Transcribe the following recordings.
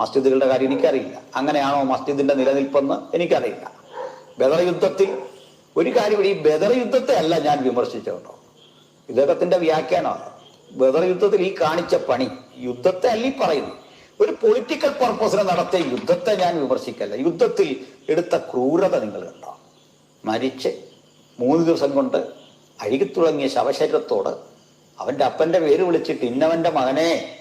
മസ്ജിദുകളുടെ കാര്യം എനിക്കറിയില്ല. അങ്ങനെയാണോ മസ്ജിദിന്റെ നിലനിൽപ്പെന്ന് എനിക്കറിയില്ല. ബദർ യുദ്ധത്തിൽ ഒരു കാര്യം ഈ ബദർ യുദ്ധത്തെ അല്ല ഞാൻ വിമർശിച്ചോട്ടോ ഇദ്ദേഹത്തിന്റെ വ്യാഖ്യാനമാണ് ബദർ യുദ്ധത്തിൽ ഈ കാണിച്ച പണി യുദ്ധത്തെ അല്ല പറയുന്നു ഒരു പൊളിറ്റിക്കൽ പർപ്പസിന് നടത്തിയ യുദ്ധത്തെ ഞാൻ വിമർശിക്കല്ല. യുദ്ധത്തിൽ എടുത്ത ക്രൂരത നിങ്ങൾ കണ്ടോ? മരിച്ച് മൂന്ന് ദിവസം കൊണ്ട് അഴുകിത്തുടങ്ങിയ ശവശരീരത്തോട് അവന്റെ അപ്പന്റെ പേര് വിളിച്ചിട്ട് ഇന്നവന്റെ മകനെ.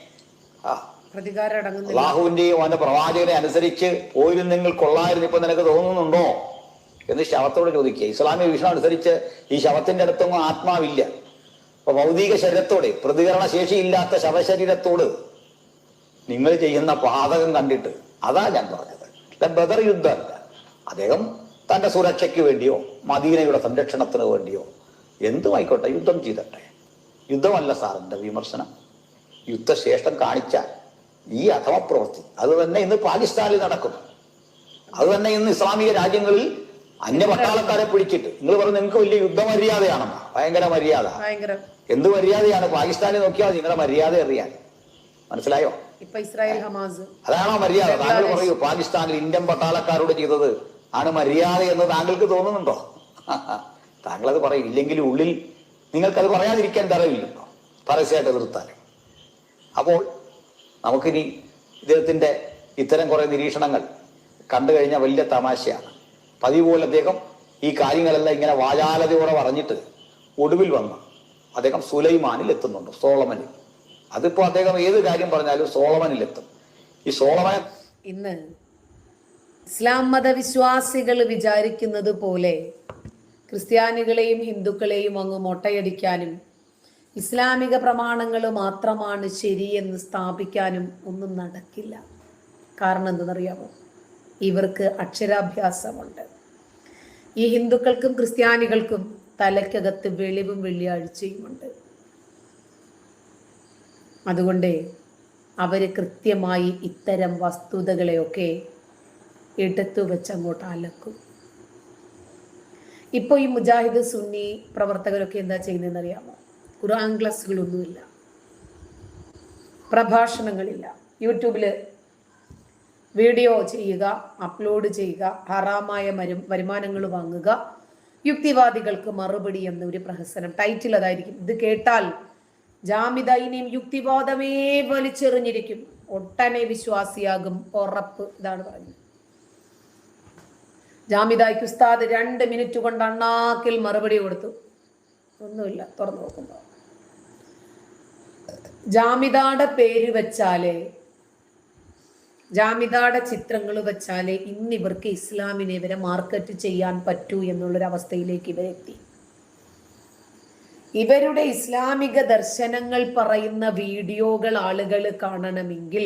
ആ അള്ളാഹുവിന്റെയും അവന്റെ പ്രവാചകനെ അനുസരിച്ച് പോയിരുന്നു നിങ്ങൾ കൊള്ളായിരുന്നു ഇപ്പൊ നിനക്ക് തോന്നുന്നുണ്ടോ? എന്ന് ശവത്തോട് ചോദിക്കുക. ഇസ്ലാമിക വീക്ഷണം അനുസരിച്ച് ഈ ശവത്തിന്റെ അടുത്തൊന്നും ആത്മാവില്ല. അപ്പൊ ഭൗതിക ശരീരത്തോടെ പ്രതികരണ ശേഷിയില്ലാത്ത ശവശരീരത്തോട് നിങ്ങൾ ചെയ്യുന്ന പാതകം കണ്ടിട്ട് അതാ ഞാൻ പറഞ്ഞത്. ബദർ യുദ്ധമല്ല. അദ്ദേഹം തന്റെ സുരക്ഷയ്ക്ക് വേണ്ടിയോ മദീനയുടെ സംരക്ഷണത്തിന് വേണ്ടിയോ എന്തുമായിക്കോട്ടെ യുദ്ധം ചെയ്തട്ടെ. യുദ്ധമല്ല സാറിന്റെ വിമർശനം. യുദ്ധശേഷം കാണിച്ചാൽ ഈ അധമപ്രവൃത്തി അത് തന്നെ ഇന്ന് പാകിസ്ഥാനിൽ നടക്കുന്നു അത് തന്നെ ഇന്ന് ഇസ്ലാമിക രാജ്യങ്ങളിൽ അന്യ പട്ടാളക്കാരെ പിടിച്ചിട്ട്. നിങ്ങൾ പറഞ്ഞു നിങ്ങൾക്ക് വലിയ യുദ്ധമര്യാദയാണെന്ന്. ഭയങ്കര മര്യാദ. എന്ത് മര്യാദയാണ്? പാകിസ്ഥാനിൽ നോക്കിയാൽ നിങ്ങളുടെ മര്യാദ അറിയാൻ. മനസ്സിലായോ? അതാണോ മര്യാദ? താങ്കൾ പറയൂ പാകിസ്ഥാനിൽ ഇന്ത്യൻ പട്ടാളക്കാരോട് ചെയ്തത് ആണ് മര്യാദ എന്ന് താങ്കൾക്ക് തോന്നുന്നുണ്ടോ? താങ്കളത് പറയും. ഇല്ലെങ്കിൽ ഉള്ളിൽ നിങ്ങൾക്കത് പറയാതിരിക്കാൻ തരവില്ലല്ലോ. പരസ്യമായിട്ട് എതിർത്താൽ. അപ്പോൾ നമുക്കിനി ഇദ്ദേഹത്തിന്റെ ഇത്തരം കുറേ നിരീക്ഷണങ്ങൾ കണ്ടു കഴിഞ്ഞാൽ വലിയ തമാശയാണ്. പതിവ് പോലെ അദ്ദേഹം ഈ കാര്യങ്ങളെല്ലാം ഇങ്ങനെ വാചാലതയോടെ പറഞ്ഞിട്ട് ഒടുവിൽ വന്ന് അദ്ദേഹം സുലൈമാനിൽ എത്തുന്നുണ്ട് സോളമനിൽ. അതിപ്പോ അദ്ദേഹം ഏത് കാര്യം പറഞ്ഞാലും സോളമനിൽ എത്തും. ഈ സോളമൻ ഇന്ന് ഇസ്ലാം മതവിശ്വാസികൾ വിചാരിക്കുന്നത് പോലെ ക്രിസ്ത്യാനികളെയും ഹിന്ദുക്കളെയും അങ്ങ് മൊട്ടയടിക്കാനും ഇസ്ലാമിക പ്രമാണങ്ങൾ മാത്രമാണ് ശരിയെന്ന് സ്ഥാപിക്കാനും ഒന്നും നടക്കില്ല. കാരണം എന്തെന്നറിയാമോ ഇവർക്ക് അക്ഷരാഭ്യാസമുണ്ട്. ഈ ഹിന്ദുക്കൾക്കും ക്രിസ്ത്യാനികൾക്കും തലയ്ക്കകത്ത് വെളിവും വെള്ളിയാഴ്ചയുമുണ്ട് അതുകൊണ്ട് അവർ കൃത്യമായി ഇത്തരം വസ്തുതകളെയൊക്കെ എടുത്തു വെച്ചങ്ങോട്ട് അലക്കും. ഇപ്പോൾ ഈ മുജാഹിദ് സുന്നി പ്രവർത്തകരൊക്കെ എന്താ ചെയ്യുന്നതെന്ന് അറിയാമോ ഖുർആൻ ക്ലാസ്സുകളൊന്നുമില്ല. പ്രഭാഷണങ്ങളില്ല. യൂട്യൂബിൽ വീഡിയോ ചെയ്യുക അപ്ലോഡ് ചെയ്യുക ഹറാമായ വരുമാനങ്ങൾ വാങ്ങുക യുക്തിവാദികൾക്ക് മറുപടി എന്ന ഒരു പ്രഹസനം. ടൈറ്റിൽ അതായിരിക്കും. ഇത് കേട്ടാൽ ജാമിതയിനെയും യുക്തിവാദമേ വലിച്ചെറിഞ്ഞിരിക്കും. ഒട്ടനെ വിശ്വാസിയാകും ഉറപ്പ് ഇതാണ് പറഞ്ഞത്. ജാമിദായ്ക്ക് ഉസ്താദ് രണ്ട് മിനിറ്റ് കൊണ്ട് അണ്ണാക്കിൽ മറുപടി കൊടുത്തു. ഒന്നുമില്ല തുറന്നു നോക്കുമ്പോ ജാമിദാടെ പേര് വെച്ചാലേ ജാമിദാടെ ചിത്രങ്ങൾ വെച്ചാലേ ഇന്ന് ഇവർക്ക് ഇസ്ലാമിനെ ഇവരെ മാർക്കറ്റ് ചെയ്യാൻ പറ്റൂ എന്നുള്ളൊരു അവസ്ഥയിലേക്ക് ഇവരെത്തി ഇവരുടെ ഇസ്ലാമിക ദർശനങ്ങൾ പറയുന്ന വീഡിയോകൾ ആളുകൾ കാണണമെങ്കിൽ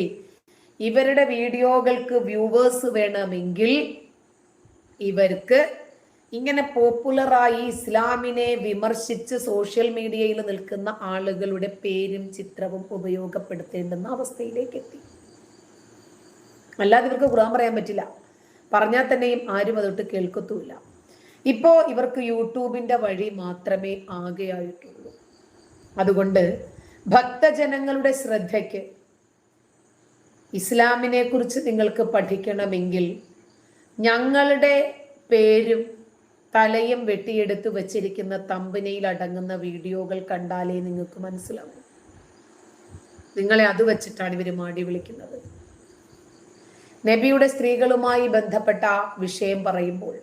ഇവരുടെ വീഡിയോകൾക്ക് വ്യൂവേഴ്സ് വേണമെങ്കിൽ ഇവർക്ക് ഇങ്ങനെ പോപ്പുലറായി ഇസ്ലാമിനെ വിമർശിച്ച് സോഷ്യൽ മീഡിയയിൽ നിൽക്കുന്ന ആളുകളുടെ പേരും ചിത്രവും ഉപയോഗപ്പെടുത്തേണ്ടുന്ന അവസ്ഥയിലേക്ക് എത്തി. അല്ലാതെ ഇവർക്ക് ഖുറാൻ പറയാൻ പറ്റില്ല. പറഞ്ഞാൽ തന്നെയും ആരും അതൊട്ട് കേൾക്കത്തുമില്ല. ഇപ്പോ ഇവർക്ക് യൂട്യൂബിന്റെ വഴി മാത്രമേ ആകെയായിട്ടുള്ളൂ. അതുകൊണ്ട് ഭക്തജനങ്ങളുടെ ശ്രദ്ധയ്ക്ക് ഇസ്ലാമിനെ കുറിച്ച് നിങ്ങൾക്ക് പഠിക്കണമെങ്കിൽ ഞങ്ങളുടെ പേരും തലയും വെട്ടിയെടുത്ത് വെച്ചിരിക്കുന്ന തമ്പനയിൽ അടങ്ങുന്ന വീഡിയോകൾ കണ്ടാലേ നിങ്ങൾക്ക് മനസ്സിലാവും. നിങ്ങളെ അത് വെച്ചിട്ടാണ് ഇവർ മാടി വിളിക്കുന്നത്. നബിയുടെ സ്ത്രീകളുമായി ബന്ധപ്പെട്ട വിഷയം പറയുമ്പോൾ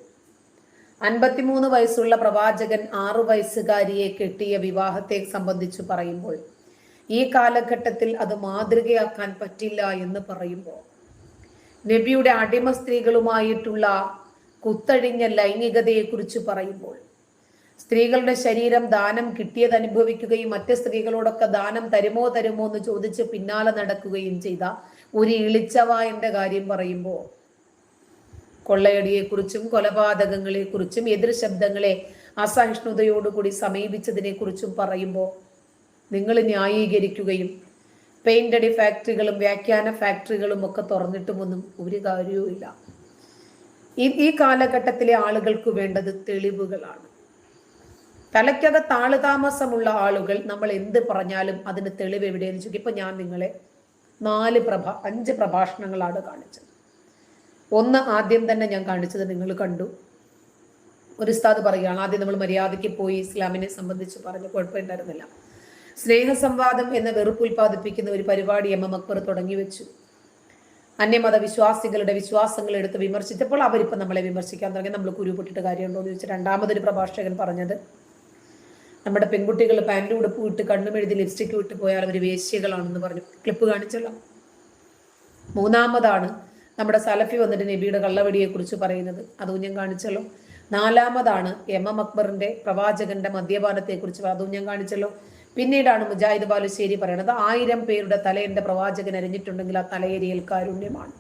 അൻപത്തിമൂന്ന് വയസ്സുള്ള പ്രവാചകൻ ആറു വയസ്സുകാരിയെ കെട്ടിയ വിവാഹത്തെ സംബന്ധിച്ച് പറയുമ്പോൾ ഈ കാലഘട്ടത്തിൽ അത് മാതൃകയാക്കാൻ പറ്റില്ല എന്ന് പറയുമ്പോൾ നബിയുടെ അടിമ സ്ത്രീകളുമായിട്ടുള്ള കുത്തഴിഞ്ഞ ലൈംഗികതയെക്കുറിച്ച് പറയുമ്പോൾ സ്ത്രീകളുടെ ശരീരം ദാനം കിട്ടിയത് അനുഭവിക്കുകയും മറ്റ് സ്ത്രീകളോടൊക്കെ ദാനം തരുമോ തരുമോ എന്ന് ചോദിച്ച് പിന്നാലെ നടക്കുകയും ചെയ്ത ഒരു ഇളിച്ചവായന്റെ കാര്യം പറയുമ്പോൾ കൊള്ളയടിയെക്കുറിച്ചും കൊലപാതകങ്ങളെക്കുറിച്ചും എതിർ ശബ്ദങ്ങളെ അസഹിഷ്ണുതയോടുകൂടി സമീപിച്ചതിനെക്കുറിച്ചും പറയുമ്പോൾ നിങ്ങൾ ന്യായീകരിക്കുകയും പെയിന്റടി ഫാക്ടറികളും വ്യാഖ്യാന ഫാക്ടറികളും ഒക്കെ തുറന്നിട്ടുമൊന്നും ഒരു കാര്യവുമില്ല. ഈ ഈ കാലഘട്ടത്തിലെ ആളുകൾക്ക് വേണ്ടത് തെളിവുകളാണ്. തലയ്ക്കകത്ത് ആളുതാമസമുള്ള ആളുകൾ നമ്മൾ എന്ത് പറഞ്ഞാലും അതിന് തെളിവ് എവിടെയെന്ന് ചോദിക്കും. ഇപ്പൊ ഞാൻ നിങ്ങളെ നാല് പ്രഭാ അഞ്ച് പ്രഭാഷണങ്ങളാണ് കാണിച്ചത്. ഒന്ന് ആദ്യം തന്നെ ഞാൻ കാണിച്ചത് നിങ്ങൾ കണ്ടു. ഒരു ഉസ്താദ് പറയുകയാണ് ആദ്യം നമ്മൾ മര്യാദയ്ക്ക് പോയി ഇസ്ലാമിനെ സംബന്ധിച്ച് പറഞ്ഞു കുഴപ്പമുണ്ടായിരുന്നില്ല. സ്നേഹസംവാദം എന്ന വെറുപ്പ് ഉൽപ്പാദിപ്പിക്കുന്ന ഒരു പരിപാടി എം എം അക്ബർ തുടങ്ങി വെച്ചു. അന്യമത വിശ്വാസികളുടെ വിശ്വാസങ്ങൾ എടുത്ത് വിമർശിച്ചപ്പോൾ അവരിപ്പോൾ നമ്മളെ വിമർശിക്കാൻ തുടങ്ങി. നമ്മൾ കുരുപൊട്ടിട്ട് കാര്യമുണ്ടോ എന്ന് ചോദിച്ചാൽ രണ്ടാമതൊരു പ്രഭാഷകൻ പറഞ്ഞത് നമ്മുടെ പെൺകുട്ടികൾ പാന്റ് ഉടുപ്പ് വിട്ട് കണ്ണുമെഴുതി ലിപ്സ്റ്റിക് വിട്ട് പോയാൽ അവർ വേശ്യകളാണെന്ന് പറഞ്ഞു. ക്ലിപ്പ് കാണിച്ചല്ലോ. മൂന്നാമതാണ് നമ്മുടെ സലഫി വന്നിട്ട് നബിയുടെ കള്ളവടിയെ കുറിച്ച് പറയുന്നത്. അതും ഞാൻ കാണിച്ചല്ലോ. നാലാമതാണ് എം എം അക്ബറിന്റെ പ്രവാചകന്റെ മദ്യപാനത്തെ കുറിച്ച് അതും ഞാൻ കാണിച്ചല്ലോ. പിന്നീടാണ് മുജാഹിദ് ബാലുശ്ശേരി പറയുന്നത് ആയിരം പേരുടെ തലയന്റെ പ്രവാചകൻ അരിഞ്ഞിട്ടുണ്ടെങ്കിൽ ആ തലയേരിയൽ കാരുണ്യമാണ്.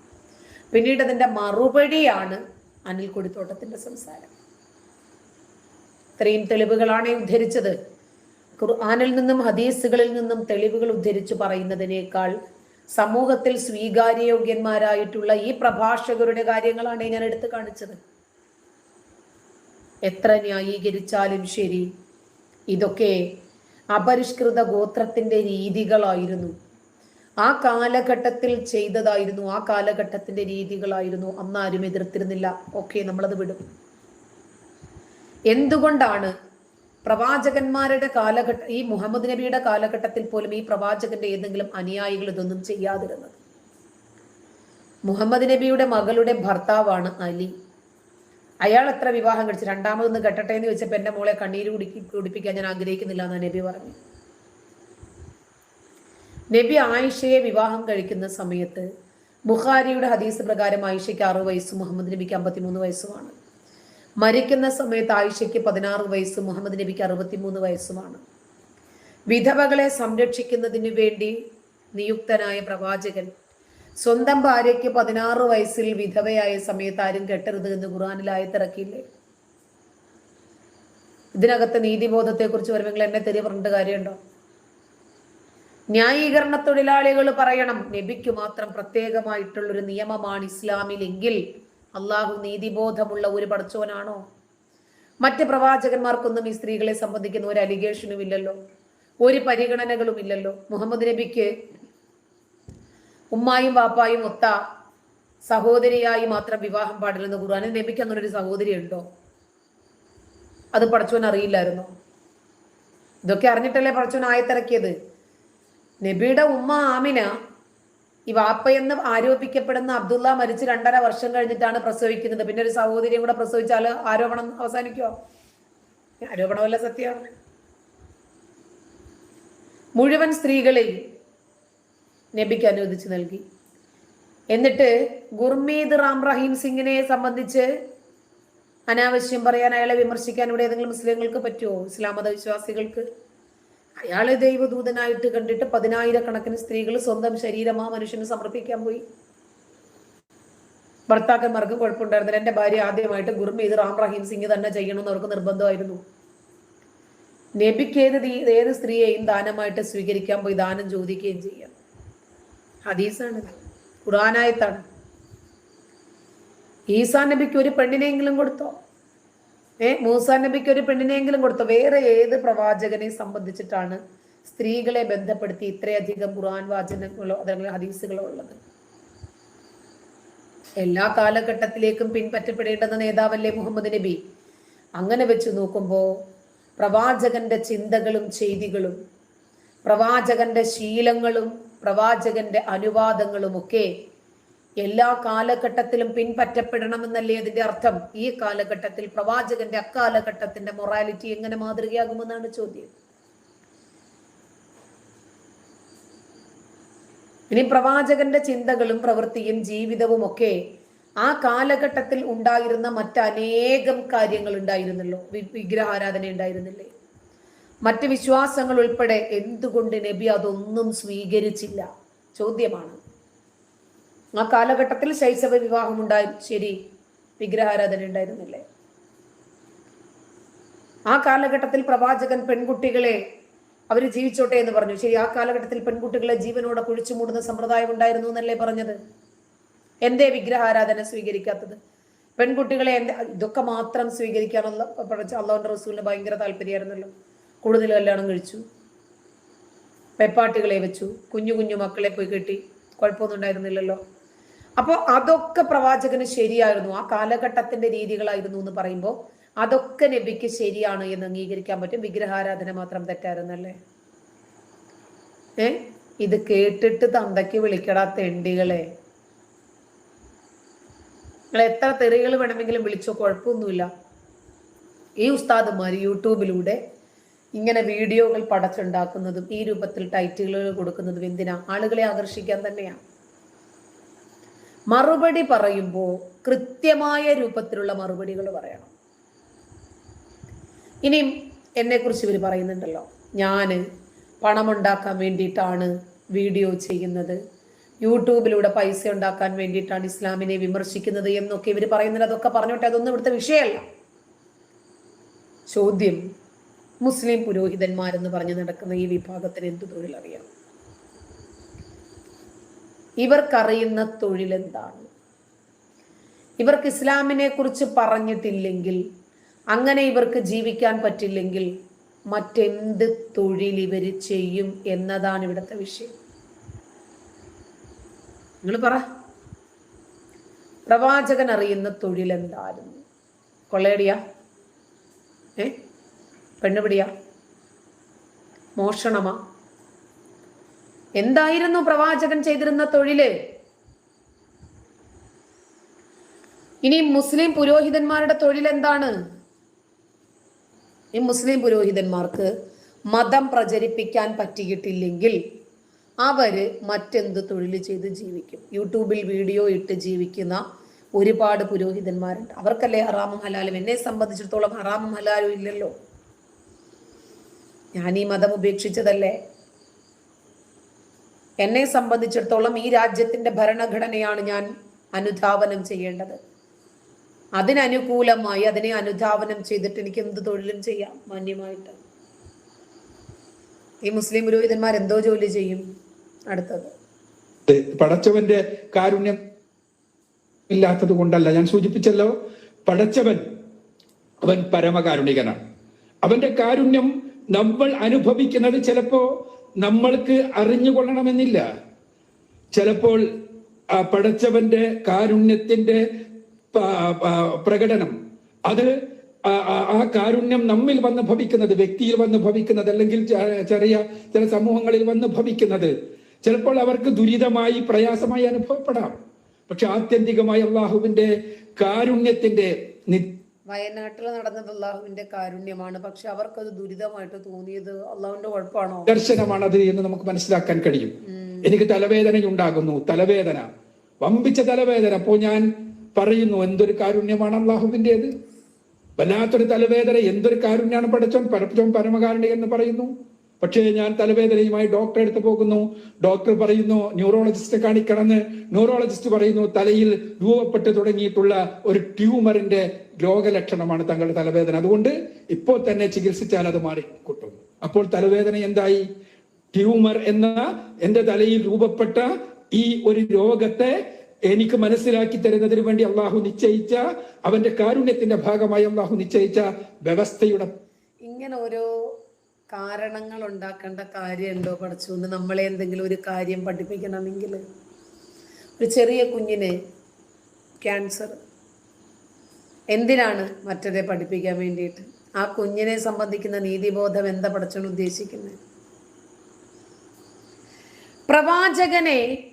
പിന്നീട് അതിന്റെ മറുപടിയാണ് അനിൽ കൊടിത്തോട്ടത്തിന്റെ സംസാരം. ഇത്രയും തെളിവുകളാണ് ഉദ്ധരിച്ചത്. ഖുർആാനിൽ നിന്നും ഹദീസുകളിൽ നിന്നും തെളിവുകൾ ഉദ്ധരിച്ചു പറയുന്നതിനേക്കാൾ സമൂഹത്തിൽ സ്വീകാര്യയോഗ്യന്മാരായിട്ടുള്ള ഈ പ്രഭാഷകരുടെ കാര്യങ്ങളാണ് ഞാൻ എടുത്തു കാണിച്ചത്. എത്ര ന്യായീകരിച്ചാലും ശരി ഇതൊക്കെ അപരിഷ്കൃത ഗോത്രത്തിന്റെ രീതികളായിരുന്നു. ആ കാലഘട്ടത്തിൽ ചെയ്തതായിരുന്നു ആ കാലഘട്ടത്തിന്റെ രീതികളായിരുന്നു. അന്ന് ആരും എതിർത്തിരുന്നില്ല. ഓക്കെ നമ്മളത് വിടും. എന്തുകൊണ്ടാണ് പ്രവാചകന്മാരുടെ കാലഘട്ട ഈ മുഹമ്മദ് നബിയുടെ കാലഘട്ടത്തിൽ പോലും ഈ പ്രവാചകന്റെ ഏതെങ്കിലും അനുയായികൾ ഇതൊന്നും ചെയ്യാതിരുന്നത്? മുഹമ്മദ് നബിയുടെ മകളുടെ ഭർത്താവാണ് അലി. അയാൾ എത്ര വിവാഹം കഴിച്ചു? രണ്ടാമതൊന്ന് കെട്ടട്ടെ എന്ന് വെച്ചപ്പോൾ എന്റെ മോളെ കണ്ണീര് കുടിക്കി കുടിപ്പിക്കാൻ ഞാൻ ആഗ്രഹിക്കുന്നില്ല എന്ന് നബി പറഞ്ഞു. നബി ആയിഷയെ വിവാഹം കഴിക്കുന്ന സമയത്ത് ബുഖാരിയുടെ ഹദീസ് പ്രകാരം ആയിഷയ്ക്ക് ആറ് വയസ്സും മുഹമ്മദ് നബിക്ക് അമ്പത്തിമൂന്ന് വയസ്സുമാണ്. മരിക്കുന്ന സമയത്ത് ആയിഷയ്ക്ക് പതിനാറ് വയസ്സും മുഹമ്മദ് നബിക്ക് അറുപത്തിമൂന്ന് വയസ്സുമാണ്. വിധവകളെ സംരക്ഷിക്കുന്നതിനു വേണ്ടി നിയുക്തനായ പ്രവാചകൻ സ്വന്തം ഭാര്യയ്ക്ക് പതിനാറ് വയസ്സിൽ വിധവയായ സമയത്ത് ആരും കെട്ടരുത് എന്ന് ഖുർആാനിൽ ആയത്തിറക്കിയില്ലേ ഇതിനകത്ത് നീതിബോധത്തെ കുറിച്ച് വരുമെങ്കിൽ എന്നെ തെരി പറഞ്ഞിട്ട് കാര്യമുണ്ടോ? ന്യായീകരണ തൊഴിലാളികൾ പറയണം നബിക്ക് മാത്രം പ്രത്യേകമായിട്ടുള്ളൊരു നിയമമാണ് ഇസ്ലാമിലെങ്കിൽ അള്ളാഹു നീതിബോധമുള്ള ഒരു പടച്ചോനാണോ മറ്റ് പ്രവാചകന്മാർക്കൊന്നും ഈ സ്ത്രീകളെ സംബന്ധിക്കുന്ന ഒരു അലിഗേഷനും ഇല്ലല്ലോ. ഒരു പരിഗണനകളും ഇല്ലല്ലോ. മുഹമ്മദ് നബിക്ക് ഉമ്മായും വാപ്പായും ഒത്ത സഹോദരിയായി മാത്രം വിവാഹം പാടില്ലെന്ന് ഖുർആാനിൽ നബിക്ക് അങ്ങനെ ഒരു സഹോദരി ഉണ്ടോ? അത് പടച്ചോൻ അറിയില്ലായിരുന്നു. ഇതൊക്കെ അറിഞ്ഞിട്ടല്ലേ പടച്ചോൻ ആയത്തിറക്കിയത്? നബിയുടെ ഉമ്മ ആമിന ഈ വാപ്പയെന്ന് ആരോപിക്കപ്പെടുന്ന അബ്ദുള്ള മരിച്ച് രണ്ടര വർഷം കഴിഞ്ഞിട്ടാണ് പ്രസവിക്കുന്നത്. പിന്നെ ഒരു സഹോദരിയും കൂടെ പ്രസവിച്ചാൽ ആരോപണം അവസാനിക്കോ ആരോപണമല്ല സത്യമാണ് മുഴുവൻ സ്ത്രീകളെയും നബിക്ക് അനുവദിച്ചു നൽകി. എന്നിട്ട് ഗുർമീദ് റാം റഹീം സിംഗിനെ സംബന്ധിച്ച് അനാവശ്യം പറയാൻ അയാളെ വിമർശിക്കാൻ ഇവിടെ ഏതെങ്കിലും മുസ്ലിങ്ങൾക്ക് പറ്റുമോ ഇസ്ലാം മതവിശ്വാസികൾക്ക്? അയാളെ ദൈവദൂതനായിട്ട് കണ്ടിട്ട് പതിനായിരക്കണക്കിന് സ്ത്രീകൾ സ്വന്തം ശരീരം ആ മനുഷ്യന് സമർപ്പിക്കാൻ പോയി. ഭർത്താക്കന്മാർക്ക് കുഴപ്പമുണ്ടായിരുന്നില്ല. എന്റെ ഭാര്യ ആദ്യമായിട്ട് ഗുർമീദ് റാം റഹീം സിംഗ് തന്നെ ചെയ്യണമെന്ന് അവർക്ക് നിർബന്ധമായിരുന്നു. നബിക്ക് ഏത് ഏത് സ്ത്രീയെയും ദാനമായിട്ട് സ്വീകരിക്കാൻ പോയി ദാനം ചോദിക്കുകയും ചെയ്യാം. ഹദീസാണ്. ഖുറാനായത്താണ് ഈസാ നബിക്ക് ഒരു പെണ്ണിനെങ്കിലും കൊടുത്തോ? ഏ മൂസാ നബിക്ക് ഒരു പെണ്ണിനെങ്കിലും കൊടുത്തോ? വേറെ ഏത് പ്രവാചകനെ സംബന്ധിച്ചിട്ടാണ് സ്ത്രീകളെ ബന്ധപ്പെടുത്തി ഇത്രയധികം ഖുർആൻ വാചനങ്ങളോ അതല്ലെങ്കിൽ ഹദീസുകളോ ഉള്ളത്? എല്ലാ കാലഘട്ടത്തിലേക്കും പിൻപറ്റപ്പെടേണ്ടെന്ന നേതാവല്ലേ മുഹമ്മദ് നബി? അങ്ങനെ വെച്ച് നോക്കുമ്പോൾ പ്രവാചകന്റെ ചിന്തകളും ചെയ്തികളും പ്രവാചകന്റെ ശീലങ്ങളും പ്രവാചകന്റെ അനുവാദങ്ങളുമൊക്കെ എല്ലാ കാലഘട്ടത്തിലും പിൻപറ്റപ്പെടണമെന്നല്ലേ അതിന്റെ അർത്ഥം? ഈ കാലഘട്ടത്തിൽ പ്രവാചകന്റെ അക്കാലഘട്ടത്തിന്റെ മൊറാലിറ്റി എങ്ങനെ മാതൃകയാകുമെന്നാണ് ചോദ്യം. ഇനി പ്രവാചകന്റെ ചിന്തകളും പ്രവൃത്തിയും ജീവിതവും ഒക്കെ ആ കാലഘട്ടത്തിൽ ഉണ്ടായിരുന്ന മറ്റനേകം കാര്യങ്ങൾ ഉണ്ടായിരുന്നല്ലോ. വിഗ്രഹാരാധന ഉണ്ടായിരുന്നില്ലേ? മറ്റ് വിശ്വാസങ്ങൾ ഉൾപ്പെടെ എന്തുകൊണ്ട് നബി അതൊന്നും സ്വീകരിച്ചില്ല? ചോദ്യമാണ്. ആ കാലഘട്ടത്തിൽ ശൈശവ വിവാഹം ഉണ്ടായി ശരി വിഗ്രഹാരാധന ഉണ്ടായിരുന്നില്ലേ? ആ കാലഘട്ടത്തിൽ പ്രവാചകൻ പെൺകുട്ടികളെ അവർ ജീവിച്ചോട്ടെ എന്ന് പറഞ്ഞു. ശരി ആ കാലഘട്ടത്തിൽ പെൺകുട്ടികളെ ജീവനോടെ കുഴിച്ചു മൂടുന്ന സമ്പ്രദായം ഉണ്ടായിരുന്നു എന്നല്ലേ പറഞ്ഞത്? എന്തേ വിഗ്രഹാരാധന സ്വീകരിക്കാത്തത്? പെൺകുട്ടികളെ എന്റെ ഇതൊക്കെ മാത്രം സ്വീകരിക്കാനുള്ള അള്ളാഹുന്റെ റസൂലിന് ഭയങ്കര താല്പര്യമായിരുന്നല്ലോ. കൂടുതൽ കല്യാണം കഴിച്ചു. പെപ്പാട്ടുകളെ വെച്ചു. കുഞ്ഞു കുഞ്ഞു മക്കളെ പോയി കെട്ടി. കുഴപ്പമൊന്നും ഉണ്ടായിരുന്നില്ലല്ലോ. അപ്പോൾ അതൊക്കെ പ്രവാചകന് ശരിയായിരുന്നു. ആ കാലഘട്ടത്തിന്റെ രീതികളായിരുന്നു എന്ന് പറയുമ്പോൾ അതൊക്കെ നബിക്ക് ശരിയാണ് എന്ന് അംഗീകരിക്കാൻ പറ്റും. വിഗ്രഹാരാധന മാത്രം തെറ്റായിരുന്നല്ലേ? ഏ? ഇത് കേട്ടിട്ട് തന്തയ്ക്ക് വിളിക്കടാ തെണ്ടികളെ. നിങ്ങൾ എത്ര തെറികൾ വേണമെങ്കിലും വിളിച്ചോ കുഴപ്പമൊന്നുമില്ല. ഈ ഉസ്താദുമാർ യൂട്യൂബിലൂടെ ഇങ്ങനെ വീഡിയോകൾ പടച്ചുണ്ടാക്കുന്നതും ഈ രൂപത്തിൽ ടൈറ്റിലുകൾ കൊടുക്കുന്നതും എന്തിനാ? ആളുകളെ ആകർഷിക്കാൻ തന്നെയാണ് മറുപടി പറയുമ്പോൾ കൃത്യമായ രൂപത്തിലുള്ള മറുപടികൾ പറയണം. ഇനിയും എന്നെക്കുറിച്ച് ഇവർ പറയുന്നുണ്ടല്ലോ. ഞാൻ പണമുണ്ടാക്കാൻ വേണ്ടിയിട്ടാണ് വീഡിയോ ചെയ്യുന്നത്. യൂട്യൂബിലൂടെ പൈസ ഉണ്ടാക്കാൻ വേണ്ടിയിട്ടാണ് ഇസ്ലാമിനെ വിമർശിക്കുന്നത് എന്നൊക്കെ ഇവർ പറയുന്നത് അതൊക്കെ പറഞ്ഞോട്ടെ അതൊന്നും ഇവിടുത്തെ വിഷയമല്ല. ചോദ്യം മുസ്ലിം പുരോഹിതന്മാരെന്ന് പറഞ്ഞു നടക്കുന്ന ഈ വിഭാഗത്തിന് എന്ത് തൊഴിലറിയാം? ഇവർക്കറിയുന്ന തൊഴിൽ എന്താണ് ഇവർക്ക് ഇസ്ലാമിനെ കുറിച്ച് പറഞ്ഞിട്ടില്ലെങ്കിൽ അങ്ങനെ ഇവർക്ക് ജീവിക്കാൻ പറ്റില്ലെങ്കിൽ മറ്റെന്ത് തൊഴിൽ ഇവർ ചെയ്യും എന്നതാണ് ഇവിടുത്തെ വിഷയം. നിങ്ങൾ പറ. പ്രവാചകൻ അറിയുന്ന തൊഴിൽ എന്തായിരുന്നു കൊള്ളയടിയാ. ഏ? പെണ്ണുപിടിയാ? മോഷണമാ? എന്തായിരുന്നു പ്രവാചകൻ ചെയ്തിരുന്ന തൊഴിൽ? ഇനി മുസ്ലിം പുരോഹിതന്മാരുടെ തൊഴിൽ എന്താണ് ഈ മുസ്ലിം പുരോഹിതന്മാർക്ക് മതം പ്രചരിപ്പിക്കാൻ പറ്റിയിട്ടില്ലെങ്കിൽ അവർ മറ്റെന്ത് തൊഴിൽ ചെയ്ത് ജീവിക്കും? യൂട്യൂബിൽ വീഡിയോ ഇട്ട് ജീവിക്കുന്ന ഒരുപാട് പുരോഹിതന്മാരുണ്ട്. അവർക്കല്ലേ ഹറാമും ഹലാലും? എന്നെ സംബന്ധിച്ചിടത്തോളം ഹറാമും ഹലാലും ഇല്ലല്ലോ. ഞാൻ ഈ മതം ഉപേക്ഷിച്ചതല്ലേ? എന്നെ സംബന്ധിച്ചിടത്തോളം ഈ രാജ്യത്തിന്റെ ഭരണഘടനയാണ് ഞാൻ അനുധാവനം ചെയ്യേണ്ടത്. അതിനനുകൂലമായി അതിനെ അനുധാവനം ചെയ്തിട്ട് എനിക്ക് എന്ത് തൊഴിലും ചെയ്യാം മാന്യമായിട്ട്. ഈ മുസ്ലിം പുരോഹിതന്മാർ എന്തോ ജോലി ചെയ്യും അടുത്തത്? പടച്ചവന്റെ കാരുണ്യം ഇല്ലാത്തത് കൊണ്ടല്ല. ഞാൻ സൂചിപ്പിച്ചല്ലോ പടച്ചവൻ അവൻ പരമകാരുണികനാണ്. അവന്റെ കാരുണ്യം നമ്മൾ അനുഭവിക്കുന്നത് ചിലപ്പോ നമ്മൾക്ക് അറിഞ്ഞുകൊള്ളണമെന്നില്ല. ചിലപ്പോൾ ആ പടച്ചവന്റെ കാരുണ്യത്തിന്റെ പ്രകടനം. അത് ആ- കാരുണ്യം നമ്മിൽ വന്ന് ഭവിക്കുന്നത് വ്യക്തിയിൽ വന്ന് ഭവിക്കുന്നത് അല്ലെങ്കിൽ ചെറിയ ചില സമൂഹങ്ങളിൽ വന്ന് ഭവിക്കുന്നത് ചിലപ്പോൾ അവർക്ക് ദുരിതമായി പ്രയാസമായി അനുഭവപ്പെടാം. പക്ഷെ ആത്യന്തികമായി അള്ളാഹുവിന്റെ കാരുണ്യത്തിന്റെ വയനാട്ടിൽ നടന്നത് അള്ളാഹുവിന്റെ കാരുണ്യമാണ്. പക്ഷെ അവർക്കത് ദുരിതമായിട്ട് തോന്നിയത് അള്ളാഹുവിന്റെ കുഴപ്പമാണോ ദർശനമാണ് അത് എന്ന് നമുക്ക് മനസ്സിലാക്കാൻ കഴിയും. എനിക്ക് തലവേദനയുണ്ടാകുന്നു. തലവേദന. വമ്പിച്ച തലവേദന. അപ്പോ ഞാൻ പറയുന്നു എന്തൊരു കാരുണ്യമാണ് അള്ളാഹുവിന്റെത് വല്ലാത്തൊരു തലവേദന. എന്തൊരു കാരുണ്യമാണ് പഠിച്ചോൻ പരപ്പച്ചോൻ പരമകാരുണ്യ എന്ന് പറയുന്നു. പക്ഷേ ഞാൻ തലവേദനയുമായി ഡോക്ടറെ അടുത്ത് പോകുന്നു. ഡോക്ടർ പറയുന്നു ന്യൂറോളജിസ്റ്റ് കാണിക്കണമെന്ന്. ന്യൂറോളജിസ്റ്റ് പറയുന്നു തലയിൽ രൂപപ്പെട്ട് തുടങ്ങിയിട്ടുള്ള ഒരു ട്യൂമറിന്റെ രോഗലക്ഷണമാണ് തങ്ങളുടെ തലവേദന. അതുകൊണ്ട് ഇപ്പോൾ തന്നെ ചികിത്സിച്ചാൽ അത് മാറി കിട്ടും അപ്പോൾ തലവേദന എന്തായി? ട്യൂമർ എന്ന എന്റെ തലയിൽ രൂപപ്പെട്ട ഈ ഒരു രോഗത്തെ എനിക്ക് മനസ്സിലാക്കി തരുന്നതിന് വേണ്ടി അള്ളാഹു നിശ്ചയിച്ച അവന്റെ കാരുണ്യത്തിന്റെ ഭാഗമായി അള്ളാഹു നിശ്ചയിച്ച വ്യവസ്ഥയുടെ ഇങ്ങനെ ഓരോ കാരണങ്ങൾ ഉണ്ടാക്കേണ്ട കാര്യമുണ്ടോ പഠിച്ചുകൊണ്ട്? നമ്മളെ എന്തെങ്കിലും ഒരു കാര്യം പഠിപ്പിക്കണമെങ്കിൽ. ഒരു ചെറിയ കുഞ്ഞിനെ ക്യാൻസർ എന്തിനാണ് മറ്റൊരെ പഠിപ്പിക്കാൻ വേണ്ടിയിട്ട്? ആ കുഞ്ഞിനെ സംബന്ധിക്കുന്ന നീതിബോധം എന്താ പഠിച്ചാണ് ഉദ്ദേശിക്കുന്നത് പ്രവാചകനെ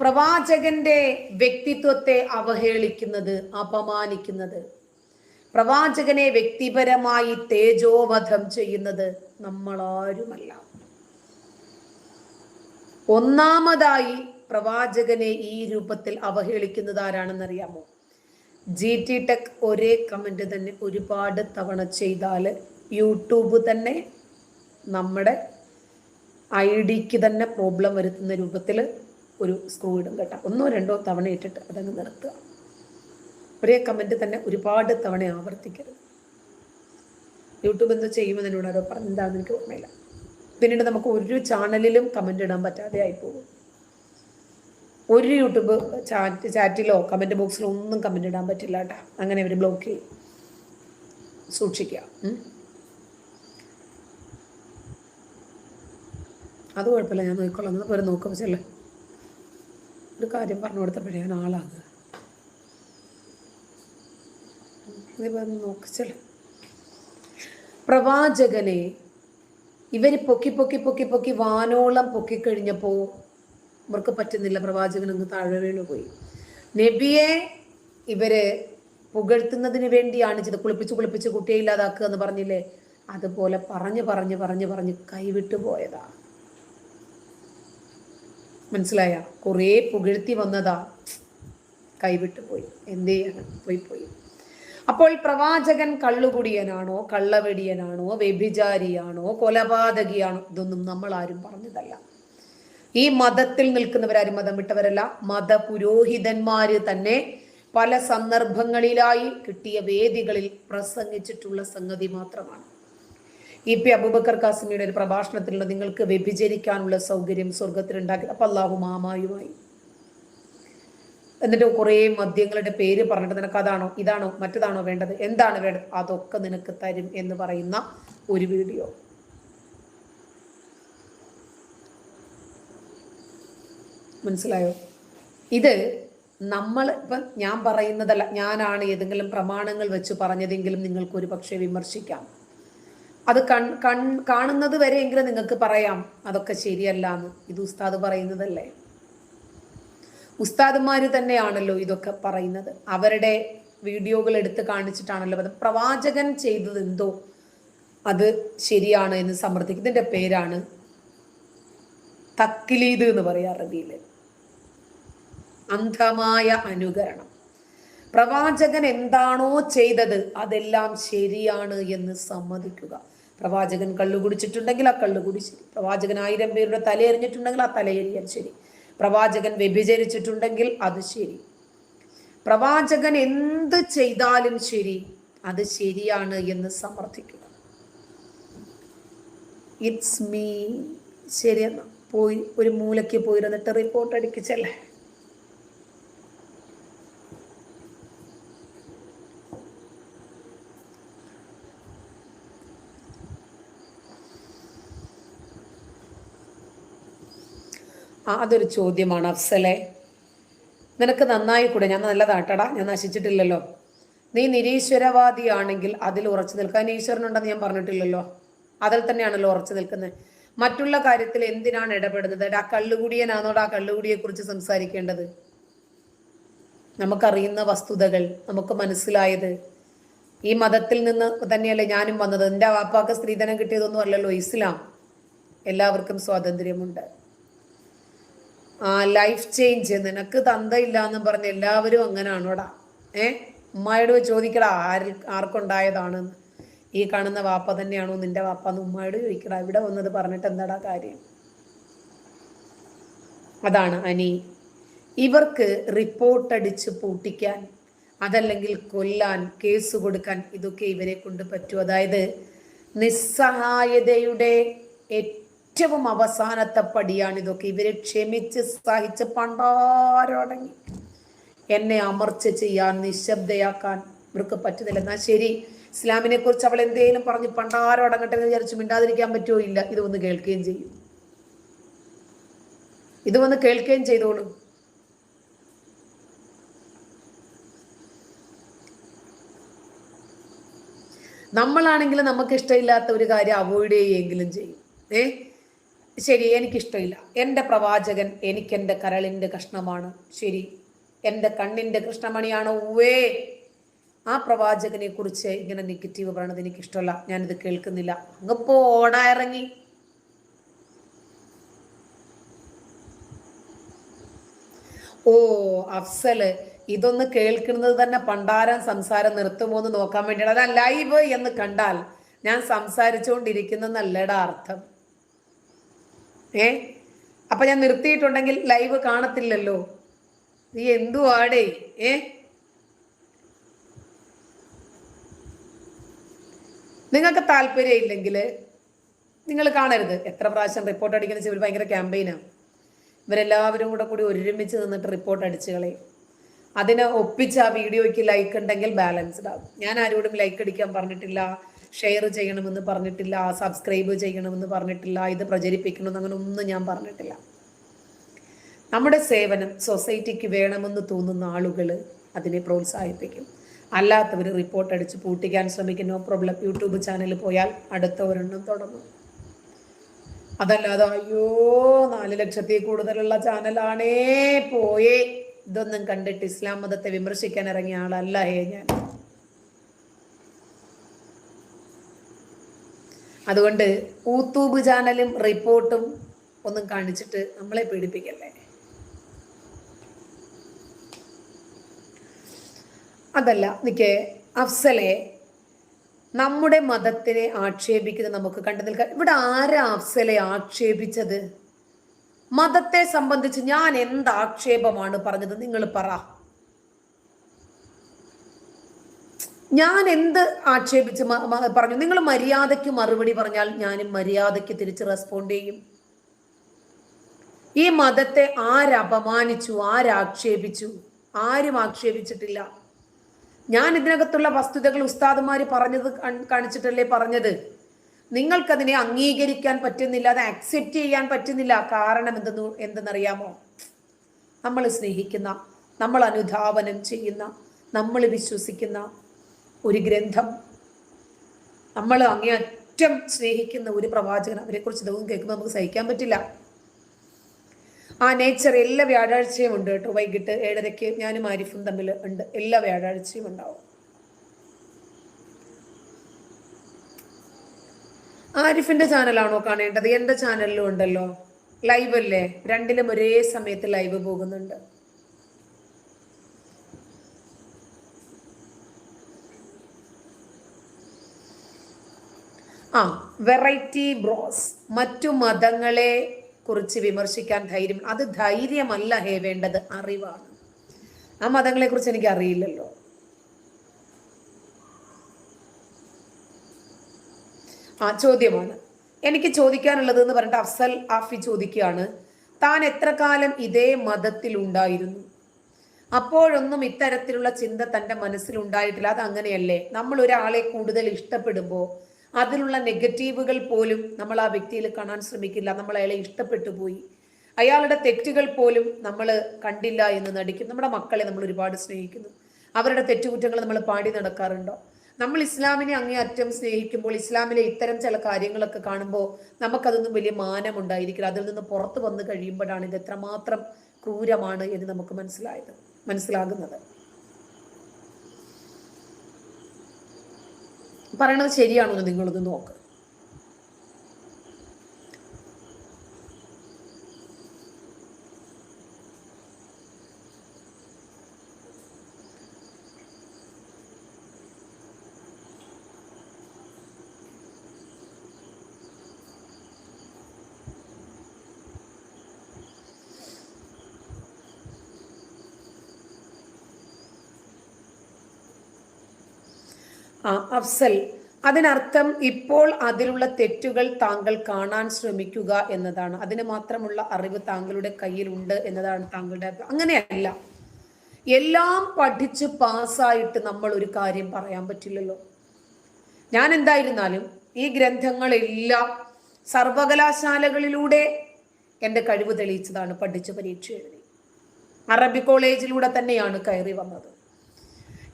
പ്രവാചകന്റെ വ്യക്തിത്വത്തെ അവഹേളിക്കുന്നത് അപമാനിക്കുന്നത്. പ്രവാചകനെ വ്യക്തിപരമായി തേജോവധം ചെയ്യുന്നത് നമ്മളാരുമല്ല. ഒന്നാമതായി പ്രവാചകനെ ഈ രൂപത്തിൽ അവഹേളിക്കുന്നത് ആരാണെന്നറിയാമോ? ജി ടി ടെക് ഒരേ കമന്റ് തന്നെ ഒരുപാട് തവണ ചെയ്താൽ യൂട്യൂബ് തന്നെ നമ്മുടെ ഐ ഡിക്ക് തന്നെ പ്രോബ്ലം വരുത്തുന്ന രൂപത്തിൽ ഒരു സ്ക്രൂ ഇടും കേട്ടോ. ഒന്നോ രണ്ടോ തവണ ഇട്ടിട്ട് അതങ്ങ് നിർത്തുക. ഒരേ കമന്റ് തന്നെ ഒരുപാട് തവണ ആവർത്തിക്കരുത്. യൂട്യൂബ് എന്തോ ചെയ്യുമെന്ന് എന്നോട് ആരോ പറഞ്ഞു എന്താണെന്ന് എനിക്ക് ഓർമ്മയില്ല. പിന്നീട് നമുക്ക് ഒരു ചാനലിലും കമന്റ് ഇടാൻ പറ്റാതെ ആയിപ്പോകും. പോകും ഒരു യൂട്യൂബ് ചാറ്റ് ചാറ്റിലോ കമന്റ് ബോക്സിലോ ഒന്നും കമന്റ് ഇടാൻ പറ്റില്ല കേട്ടോ. അങ്ങനെ അവർ ബ്ലോക്ക് ചെയ്യും. സൂക്ഷിക്കുക. അത് കുഴപ്പമില്ല ഞാൻ നോക്കിക്കൊള്ളാം എന്നാൽ നോക്കാം ചെല്ലേ ഒരു കാര്യം പറഞ്ഞു കൊടുത്തപ്പോഴേ ഞാൻ ആളാകുക. ഇതിപ്പോൾ നോക്കിച്ചല്ലോ പ്രവാചകനെ ഇവർ പൊക്കി പൊക്കി പൊക്കി പൊക്കി വാനോളം പൊക്കിക്കഴിഞ്ഞപ്പോൾ ഇവർക്ക് പറ്റുന്നില്ല പ്രവാചകൻ അങ്ങ് താഴെ വീണു പോയി നബിയെ ഇവർ പുകഴ്ത്തുന്നതിന് വേണ്ടിയാണ് ചെയ്ത് കുളിപ്പിച്ച് കുളിപ്പിച്ച് കുട്ടിയെ ഇല്ലാതാക്കുക എന്ന് പറഞ്ഞില്ലേ? അതുപോലെ പറഞ്ഞു പറഞ്ഞ് പറഞ്ഞ് പറഞ്ഞ് കൈവിട്ടു പോയതാ. മനസ്സിലായ? കുറേ പുകഴ്ത്തി വന്നതാ. കൈവിട്ടു പോയി. എന്ത്? ചെയ്യണം പോയി പോയി. അപ്പോൾ പ്രവാചകൻ കള്ളുകുടിയനാണോ കള്ളവെടിയനാണോ വ്യഭിചാരിയാണോ കൊലപാതകിയാണോ? ഇതൊന്നും നമ്മൾ ആരും പറഞ്ഞതല്ല. ഈ മതത്തിൽ നിൽക്കുന്നവരാരും മതം വിട്ടവരല്ല. മത പുരോഹിതന്മാര് തന്നെ പല സന്ദർഭങ്ങളിലായി കിട്ടിയ വേദികളിൽ പ്രസംഗിച്ചിട്ടുള്ള സംഗതി മാത്രമാണ്. ഇ പി അബൂബക്കർ കാസിമിയുടെ ഒരു പ്രഭാഷണത്തിലുള്ള നിങ്ങൾക്ക് വ്യഭിചരിക്കാനുള്ള സൗകര്യം സ്വർഗത്തിലുണ്ടാക്കി അപ്പം അള്ളാഹു മാമായുമായി. എന്നിട്ട് കുറേ മദ്യങ്ങളുടെ പേര് പറഞ്ഞിട്ട് നിനക്ക് അതാണോ ഇതാണോ മറ്റതാണോ വേണ്ടത്? എന്താണ് വേണ്ടത്? അതൊക്കെ നിനക്ക് തരും എന്ന് പറയുന്ന ഒരു വീഡിയോ. മനസ്സിലായോ? ഇത് നമ്മൾ ഇപ്പം ഞാൻ പറയുന്നതല്ല ഞാനാണ് ഏതെങ്കിലും പ്രമാണങ്ങൾ വെച്ച് പറഞ്ഞതെങ്കിലും നിങ്ങൾക്ക് ഒരു പക്ഷേ വിമർശിക്കാം. അത് കൺ കൺ കാണുന്നത് വരെയെങ്കിലും നിങ്ങൾക്ക് പറയാം അതൊക്കെ ശരിയല്ല എന്ന് ഇത് ഉസ്താദ് പറയുന്നതല്ലേ? ഉസ്താദുമാര് തന്നെയാണല്ലോ ഇതൊക്കെ പറയുന്നത്. അവരുടെ വീഡിയോകൾ എടുത്ത് കാണിച്ചിട്ടാണല്ലോ അത് പ്രവാചകൻ ചെയ്തത് എന്തോ? അത് ശരിയാണ് എന്ന് സമർത്ഥിക്കും. പേരാണ് തക്കിലീത് എന്ന് പറയാ അറബിയിൽ. അന്ധമായ അനുകരണം. പ്രവാചകൻ എന്താണോ ചെയ്തത് അതെല്ലാം ശരിയാണ് എന്ന് സമ്മതിക്കുക. പ്രവാചകൻ കള്ളു കുടിച്ചിട്ടുണ്ടെങ്കിൽ ആ കള്ളു കുടി ശരി. പ്രവാചകൻ ആയിരം പേരുടെ തലയെറിഞ്ഞിട്ടുണ്ടെങ്കിൽ ആ തലയെറിയാൻ ശരി. പ്രവാചകൻ വ്യഭിചരിച്ചിട്ടുണ്ടെങ്കിൽ അത് ശരി. പ്രവാചകൻ എന്ത് ചെയ്താലും ശരി അത് ശരിയാണ് എന്ന് സമർത്ഥിക്കുക. ഇറ്റ്സ് മീ ശരിയെന്നാ പോയി ഒരു മൂലയ്ക്ക് പോയിരുന്നിട്ട് റിപ്പോർട്ട് അടിക്കിച്ചല്ലേ അതൊരു ചോദ്യമാണ് അഫ്സലെ. നിനക്ക് നന്നായി കൂടെ ഞാൻ നല്ലതാട്ടടാ ഞാൻ നശിച്ചിട്ടില്ലല്ലോ. നീ നിരീശ്വരവാദിയാണെങ്കിൽ അതിൽ ഉറച്ചു നിൽക്കാൻ ഈശ്വരനുണ്ടെന്ന് ഞാൻ പറഞ്ഞിട്ടില്ലല്ലോ. അതിൽ തന്നെയാണല്ലോ ഉറച്ചു നിൽക്കുന്നത്. മറ്റുള്ള കാര്യത്തിൽ എന്തിനാണ് ഇടപെടുന്നത്? ആ കള്ളുകുടിയനാണോട് ആ കള്ളുകുടിയെ കുറിച്ച് സംസാരിക്കേണ്ടത്? നമുക്കറിയുന്ന വസ്തുതകൾ നമുക്ക് മനസ്സിലായത്. ഈ മതത്തിൽ നിന്ന് തന്നെയല്ലേ ഞാനും വന്നത്. എന്റെ വാപ്പാക്ക് സ്ത്രീധനം കിട്ടിയതൊന്നും അല്ലല്ലോ ഇസ്ലാം. എല്ലാവർക്കും സ്വാതന്ത്ര്യമുണ്ട്. ലൈഫ് ചേഞ്ച് നിനക്ക് തന്തയില്ല എന്ന് പറഞ്ഞ എല്ലാവരും അങ്ങനാണോടാ? ഏ? ഉമ്മായോട് ചോദിക്കടാ ആരിൽ ആർക്കുണ്ടായതാണെന്ന് ഈ കാണുന്ന വാപ്പ തന്നെയാണോ നിന്റെ വാപ്പ എന്ന് ഉമ്മായോട് ചോദിക്കടാ. ഇവിടെ വന്നത് പറഞ്ഞിട്ട് എന്താടാ കാര്യം? അതാണ് അനി. ഇവർക്ക് റിപ്പോർട്ട് അടിച്ച് പൂട്ടിക്കാൻ അതല്ലെങ്കിൽ കൊല്ലാൻ കേസ് കൊടുക്കാൻ ഇതൊക്കെ ഇവരെ കൊണ്ട് പറ്റൂ. അതായത് നിസ്സഹായതയുടെ ഏറ്റവും അവസാനത്തെ പടിയാണ് ഇതൊക്കെ. ഇവരെ ക്ഷമിച്ച് സഹിച്ച് പണ്ടാരോടങ്ങി. എന്നെ അമർച്ച ചെയ്യാൻ നിശബ്ദയാക്കാൻ ഇവർക്ക് പറ്റുന്നില്ല. എന്നാ ശരി. ഇസ്ലാമിനെ കുറിച്ച് അവൾ എന്തെങ്കിലും പറഞ്ഞ് പണ്ടാരോടങ്ങട്ടെ എന്ന് വിചാരിച്ചു മിണ്ടാതിരിക്കാൻ പറ്റുമോ ഇല്ല. ഇത് വന്ന് കേൾക്കുകയും ചെയ്യും. ഇത് വന്ന് കേൾക്കുകയും ചെയ്തോളൂ. നമ്മളാണെങ്കിൽ നമുക്ക് ഇഷ്ടമില്ലാത്ത ഒരു കാര്യം അവോയ്ഡ് ചെയ്യുകയെങ്കിലും ചെയ്യും. ഏ? ശരി എനിക്കിഷ്ടമില്ല. എന്റെ പ്രവാചകൻ എനിക്കെന്റെ കരളിന്റെ കഷ്ണമാണ്. ശരി എന്റെ കണ്ണിന്റെ കൃഷ്ണമണിയാണ്. ഉവേ ആ പ്രവാചകനെ കുറിച്ച് ഇങ്ങനെ നെഗറ്റീവ് പറയണത് എനിക്കിഷ്ടമല്ല. ഞാനിത് കേൾക്കുന്നില്ല. അങ്ങപ്പോ ഓടാ ഇറങ്ങി. ഓ അഫ്സൽ ഇതൊന്ന് കേൾക്കുന്നത് തന്നെ പണ്ടാരം സംസാരം നിർത്തുമോ എന്ന് നോക്കാൻ വേണ്ടിയാണ്. അതാ ലൈവ് എന്ന് കണ്ടാൽ ഞാൻ സംസാരിച്ചുകൊണ്ടിരിക്കുന്നതല്ലടാ അർത്ഥം. ഏ? അപ്പൊ ഞാൻ നിർത്തിയിട്ടുണ്ടെങ്കിൽ ലൈവ് കാണത്തില്ലല്ലോ. നീ എന്തുവാടേ ഏ? നിങ്ങൾക്ക് താല്പര്യം ഇല്ലെങ്കിൽ നിങ്ങൾ കാണരുത്. എത്ര പ്രാവശ്യം റിപ്പോർട്ട് അടിക്കുന്ന വെച്ചാൽ ഭയങ്കര ക്യാമ്പയിനാണ് ഇവരെല്ലാവരും കൂടെ കൂടി ഒരുമിച്ച് നിന്നിട്ട് റിപ്പോർട്ട് അടിച്ചു കളയും. അതിനെ ഒപ്പിച്ച് ആ വീഡിയോയ്ക്ക് ലൈക്ക് ഉണ്ടെങ്കിൽ ബാലൻസ്ഡ് ആകും ഞാൻ ആരോടും ലൈക്ക് അടിക്കാൻ പറഞ്ഞിട്ടില്ല. ഷെയർ ചെയ്യണമെന്ന് പറഞ്ഞിട്ടില്ല സബ്സ്ക്രൈബ് ചെയ്യണമെന്ന് പറഞ്ഞിട്ടില്ല ഇത് പ്രചരിപ്പിക്കണമെന്ന് അങ്ങനെ ഒന്നും ഞാൻ പറഞ്ഞിട്ടില്ല. നമ്മുടെ സേവനം സൊസൈറ്റിക്ക് വേണമെന്ന് തോന്നുന്ന ആളുകൾ അതിനെ പ്രോത്സാഹിപ്പിക്കും. അല്ലാത്തവർ റിപ്പോർട്ട് അടിച്ച് പൂട്ടിക്കാൻ ശ്രമിക്കും. നോ പ്രോബ്ലം യൂട്യൂബ് ചാനൽ പോയാൽ അടുത്ത ഒരെണ്ണം തുടങ്ങും. അതല്ലാതെ അയ്യോ നാല് ലക്ഷത്തിൽ കൂടുതലുള്ള ചാനലാണേ പോയേ. ഇതൊന്നും കണ്ടിട്ട് ഇസ്ലാം മതത്തെ വിമർശിക്കാൻ ഇറങ്ങിയ ആളല്ല ഹേ ഞാൻ. അതുകൊണ്ട് യൂട്യൂബ് ചാനലും റിപ്പോർട്ടും ഒന്നും കാണിച്ചിട്ട് നമ്മളെ പേടിപ്പിക്കല്ലേ അതല്ല നിക്ക് അഫ്സലെ നമ്മുടെ മതത്തിനെ ആക്ഷേപിക്കുന്നത് നമുക്ക് കണ്ടു നിൽക്കാം. ഇവിടെ ആരാ അഫ്സലെ ആക്ഷേപിച്ചത്? മതത്തെ സംബന്ധിച്ച് ഞാൻ എന്ത് ആക്ഷേപമാണ് പറഞ്ഞത്? നിങ്ങൾ പറ. ഞാൻ എന്ത് ആക്ഷേപിച്ച് പറഞ്ഞു? നിങ്ങൾ മര്യാദയ്ക്ക് മറുപടി പറഞ്ഞാൽ ഞാനും മര്യാദയ്ക്ക് തിരിച്ച് റെസ്പോണ്ട് ചെയ്യും. ഈ മതത്തെ ആരപമാനിച്ചു ആരാക്ഷേപിച്ചു? ആരും ആക്ഷേപിച്ചിട്ടില്ല. ഞാൻ ഇതിനകത്തുള്ള വസ്തുതകൾ ഉസ്താദുമാര് പറഞ്ഞത് കാണിച്ചിട്ടല്ലേ പറഞ്ഞത്? നിങ്ങൾക്കതിനെ അംഗീകരിക്കാൻ പറ്റുന്നില്ല അത് അക്സെപ്റ്റ് ചെയ്യാൻ പറ്റുന്നില്ല. കാരണം എന്തെന്ന് എന്തെന്നറിയാമോ? നമ്മൾ സ്നേഹിക്കുന്ന നമ്മൾ അനുധാവനം ചെയ്യുന്ന നമ്മൾ വിശ്വസിക്കുന്ന ഒരു ഗ്രന്ഥം. നമ്മൾ അങ്ങേയറ്റം സ്നേഹിക്കുന്ന ഒരു പ്രവാചകൻ അവരെ കുറിച്ച് ഇതൊന്നും കേൾക്കുമ്പോൾ നമുക്ക് സഹിക്കാൻ പറ്റില്ല. ആ നേച്ചർ എല്ലാ വ്യാഴാഴ്ചയും ഉണ്ട് കേട്ടോ. വൈകിട്ട് ഏഴരയ്ക്ക് ഞാനും ആരിഫും തമ്മിൽ ഉണ്ട്. എല്ലാ വ്യാഴാഴ്ചയും ഉണ്ടാവും. ആരിഫിന്റെ ചാനലാണോ കാണേണ്ടത്? എന്റെ ചാനലിലും ഉണ്ടല്ലോ. ലൈവ് അല്ലേ? രണ്ടിലും ഒരേ സമയത്ത് ലൈവ് പോകുന്നുണ്ട്. ആ വെറൈറ്റി ബ്രോസ്. മറ്റു മതങ്ങളെ കുറിച്ച് വിമർശിക്കാൻ ധൈര്യം അത് ധൈര്യമല്ല ഹേ വേണ്ടത് അറിവാണ്. ആ മതങ്ങളെ കുറിച്ച് എനിക്ക് അറിയില്ലല്ലോ ആ ചോദ്യമാണ്. എനിക്ക് ചോദിക്കാനുള്ളത് എന്ന് പറഞ്ഞിട്ട് അഫ്സൽ ആഫി ചോദിക്കുകയാണ് താൻ എത്ര കാലം ഇതേ മതത്തിൽ ഉണ്ടായിരുന്നു അപ്പോഴൊന്നും ഇത്തരത്തിലുള്ള ചിന്ത തന്റെ മനസ്സിൽ ഉണ്ടായിട്ടില്ല അത് അങ്ങനെയല്ലേ? നമ്മൾ ഒരാളെ കൂടുതൽ ഇഷ്ടപ്പെടുമ്പോൾ അതിലുള്ള നെഗറ്റീവുകൾ പോലും നമ്മൾ ആ വ്യക്തിയിൽ കാണാൻ ശ്രമിക്കില്ല. നമ്മൾ അയാളെ ഇഷ്ടപ്പെട്ടു പോയി. അയാളുടെ തെറ്റുകൾ പോലും നമ്മൾ കണ്ടില്ല എന്ന് നടിക്കും. നമ്മുടെ മക്കളെ നമ്മൾ ഒരുപാട് സ്നേഹിക്കുന്നു. അവരുടെ തെറ്റുകുറ്റങ്ങൾ നമ്മൾ പാടി നടക്കാറുണ്ടോ? നമ്മൾ ഇസ്ലാമിനെ അങ്ങേയറ്റം സ്നേഹിക്കുമ്പോൾ ഇസ്ലാമിലെ ഇത്തരം ചില കാര്യങ്ങളൊക്കെ കാണുമ്പോൾ നമുക്കതൊന്നും വലിയ മാനമുണ്ടായിരിക്കില്ല. അതിൽ നിന്ന് പുറത്തു വന്നു കഴിയുമ്പോഴാണ് ഇത് എത്രമാത്രം ക്രൂരമാണ് എന്ന് നമുക്ക് മനസ്സിലായത് മനസ്സിലാകുന്നത്. പറയണത് ശരിയാണോ നിങ്ങളൊന്ന് നോക്ക്. അഫ്സൽ. അതിനർത്ഥം ഇപ്പോൾ അതിലുള്ള തെറ്റുകൾ താങ്കൾ കാണാൻ ശ്രമിക്കുക എന്നതാണ്. അതിന് മാത്രമുള്ള അറിവ് താങ്കളുടെ കയ്യിലുണ്ട് എന്നതാണ് താങ്കളുടെ അങ്ങനെയല്ല. എല്ലാം പഠിച്ച് പാസ്സായിട്ട് നമ്മൾ ഒരു കാര്യം പറയാൻ പറ്റില്ലല്ലോ. ഞാൻ എന്തായിരുന്നാലും ഈ ഗ്രന്ഥങ്ങളെല്ലാം സർവകലാശാലകളിലൂടെ എന്റെ കഴിവ് തെളിയിച്ചതാണ് പഠിച്ച് പരീക്ഷ എഴുതി അറബി കോളേജിലൂടെ തന്നെയാണ് കയറി വന്നത്.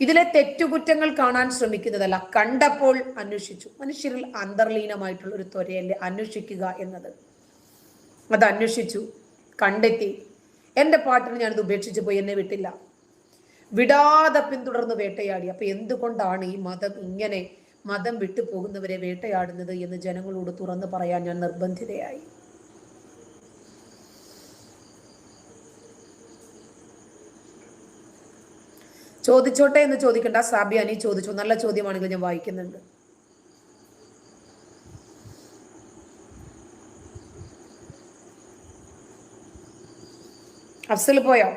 ഇതിലെ തെറ്റുകുറ്റങ്ങൾ കാണാൻ ശ്രമിക്കുന്നതല്ല. കണ്ടപ്പോൾ അന്വേഷിച്ചു. മനുഷ്യരിൽ അന്തർലീനമായിട്ടുള്ള ഒരു ത്വരയല്ലേ അന്വേഷിക്കുക എന്നത്. അത് അന്വേഷിച്ചു കണ്ടെത്തി. എന്റെ പാട്ടിന് ഞാനത് ഉപേക്ഷിച്ച് പോയി എന്നെ വിട്ടില്ല. വിടാതെ പിന്തുടർന്ന് വേട്ടയാടി. അപ്പൊ എന്തുകൊണ്ടാണ് ഈ മതം ഇങ്ങനെ മതം വിട്ടു പോകുന്നവരെ വേട്ടയാടുന്നത് എന്ന് ജനങ്ങളോട് തുറന്നു പറയാൻ ഞാൻ നിർബന്ധിതയായി. ചോദിച്ചോട്ടെ എന്ന് ചോദിക്കണ്ട. സാബിയാനി ചോദിച്ചു. നല്ല ചോദ്യമാണെങ്കിൽ ഞാൻ വായിക്കുന്നുണ്ട്. അഫ്സൽ പോയോ?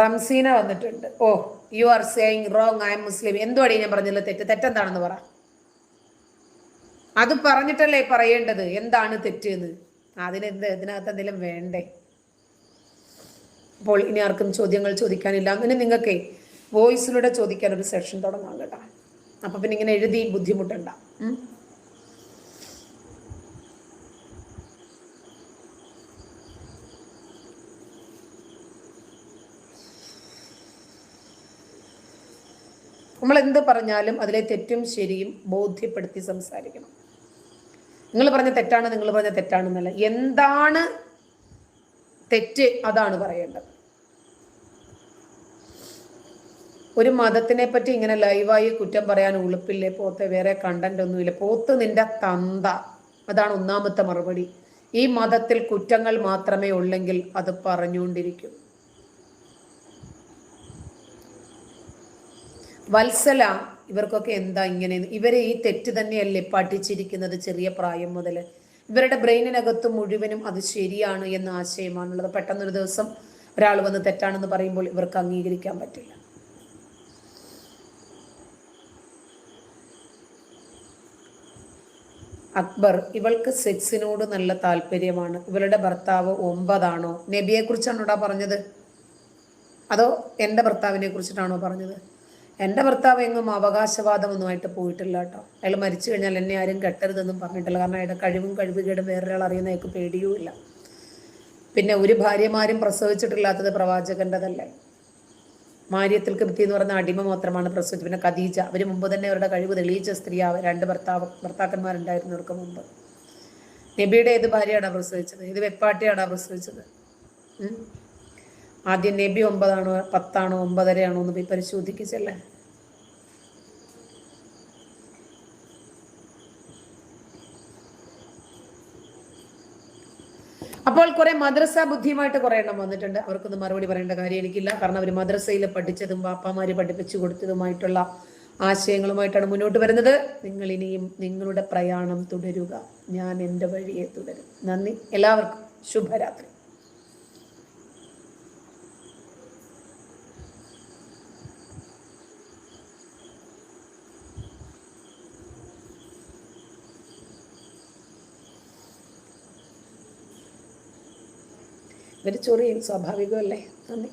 റംസീന വന്നിട്ടുണ്ട്. ഓ you are saying wrong I am Muslim എന്തുവാടി ഞാൻ പറഞ്ഞില്ല? തെറ്റ്. തെറ്റെന്താണെന്ന് പറ. അത് പറഞ്ഞിട്ടല്ലേ പറയേണ്ടത്? എന്താണ് തെറ്റ് എന്ന് അതിനെന്ത് ഇതിനകത്ത് എന്തെങ്കിലും വേണ്ടേ? അപ്പോൾ ഇനി ആർക്കും ചോദ്യങ്ങൾ ചോദിക്കാനില്ല. അങ്ങനെ നിങ്ങൾക്ക് വോയിസിലൂടെ ചോദിക്കാൻ ഒരു സെഷൻ തുടങ്ങാം കേട്ടോ. അപ്പൊ പിന്നെ ഇങ്ങനെ എഴുതി ബുദ്ധിമുട്ടുണ്ട. നമ്മൾ എന്ത് പറഞ്ഞാലും അതിലെ തെറ്റും ശരിയും ബോധ്യപ്പെടുത്തി സംസാരിക്കണം. നിങ്ങൾ പറഞ്ഞ തെറ്റാണ് നിങ്ങൾ പറഞ്ഞ തെറ്റാണെന്നല്ല എന്താണ് തെറ്റ് അതാണ് പറയേണ്ടത്. ഒരു മതത്തിനെ പറ്റി ഇങ്ങനെ ലൈവായി കുറ്റം പറയാൻ ഉളുപ്പില്ലേ പോത്ത് വേറെ കണ്ടന്റ് ഒന്നുമില്ല. പോത്ത് നിന്റെ തന്ത. അതാണ് ഒന്നാമത്തെ മറുപടി. ഈ മതത്തിൽ കുറ്റങ്ങൾ മാത്രമേ ഉള്ളെങ്കിൽ അത് പറഞ്ഞുകൊണ്ടിരിക്കും. വത്സല ഇവർക്കൊക്കെ എന്താ ഇങ്ങനെ? ഇവരെ ഈ തെറ്റ് തന്നെയല്ലേ പഠിച്ചിരിക്കുന്നത് ചെറിയ പ്രായം മുതൽ ഇവരുടെ ബ്രെയിനിനകത്ത് മുഴുവനും അത് ശരിയാണ് എന്ന ആശയമാണുള്ളത്. പെട്ടെന്നൊരു ദിവസം ഒരാൾ വന്ന് തെറ്റാണെന്ന് പറയുമ്പോൾ ഇവർക്ക് അംഗീകരിക്കാൻ പറ്റില്ല. അക്ബർ ഇവൾക്ക് സെക്സിനോട് നല്ല താല്പര്യമാണ്. ഇവളുടെ ഭർത്താവ് ഒമ്പതാണോ? നബിയെ കുറിച്ചാണോടാ പറഞ്ഞത്? അതോ എന്റെ ഭർത്താവിനെ കുറിച്ചിട്ടാണോ പറഞ്ഞത്? എന്റെ ഭർത്താവ് എങ്ങും അവകാശവാദമൊന്നുമായിട്ട് പോയിട്ടില്ല കേട്ടോ. അയാൾ മരിച്ചു കഴിഞ്ഞാൽ എന്നെ ആരും കെട്ടരുതെന്നും പറഞ്ഞിട്ടില്ല. കാരണം അയാളുടെ കഴിവും കഴിവുകേടും വേറൊരാൾ അറിയുന്ന അയാൾക്ക് പേടിയുമില്ല പിന്നെ ഒരു ഭാര്യമാരും പ്രസവിച്ചിട്ടില്ലാത്തത് പ്രവാചകന്റെതല്ലേ മാര്യത്തിൽ കൃത്തി എന്ന് പറയുന്ന അടിമ മാത്രമാണ് പ്രസവിച്ചത്. പിന്നെ ഖദീജ അവർ മുമ്പ് തന്നെ അവരുടെ കഴിവ് തെളിയിച്ച സ്ത്രീയാവ് രണ്ട് ഭർത്താവ് ഭർത്താക്കന്മാരുണ്ടായിരുന്നു അവർക്ക് മുമ്പ്. നബിയുടെ ഏത് ഭാര്യയാണ് പ്രസവിച്ചത്? ഏത് വെപ്പാട്ടിയാണ് പ്രസവിച്ചത്? ആദ്യം നബി ഒമ്പതാണോ പത്താണോ ഒമ്പതരയാണോ എന്ന് പോയി പരിശോധിക്കച്ചല്ലേ അപ്പോൾ കുറെ മദ്രസ ബുദ്ധിയുമായിട്ട് കുറെ എണ്ണം വന്നിട്ടുണ്ട്. അവർക്കൊന്നും മറുപടി പറയേണ്ട കാര്യം എനിക്കില്ല. കാരണം അവർ മദ്രസയിൽ പഠിച്ചതും പാപ്പാമാര് പഠിപ്പിച്ചു കൊടുത്തതുമായിട്ടുള്ള ആശയങ്ങളുമായിട്ടാണ് മുന്നോട്ട് വരുന്നത്. നിങ്ങൾ ഇനിയും നിങ്ങളുടെ പ്രയാണം തുടരുക. ഞാൻ എന്റെ വഴിയെ തുടരും. നന്ദി. എല്ലാവർക്കും ശുഭരാത്രി. ഇവർ ചൊറിയും സ്വാഭാവികമല്ലേ? നന്ദി.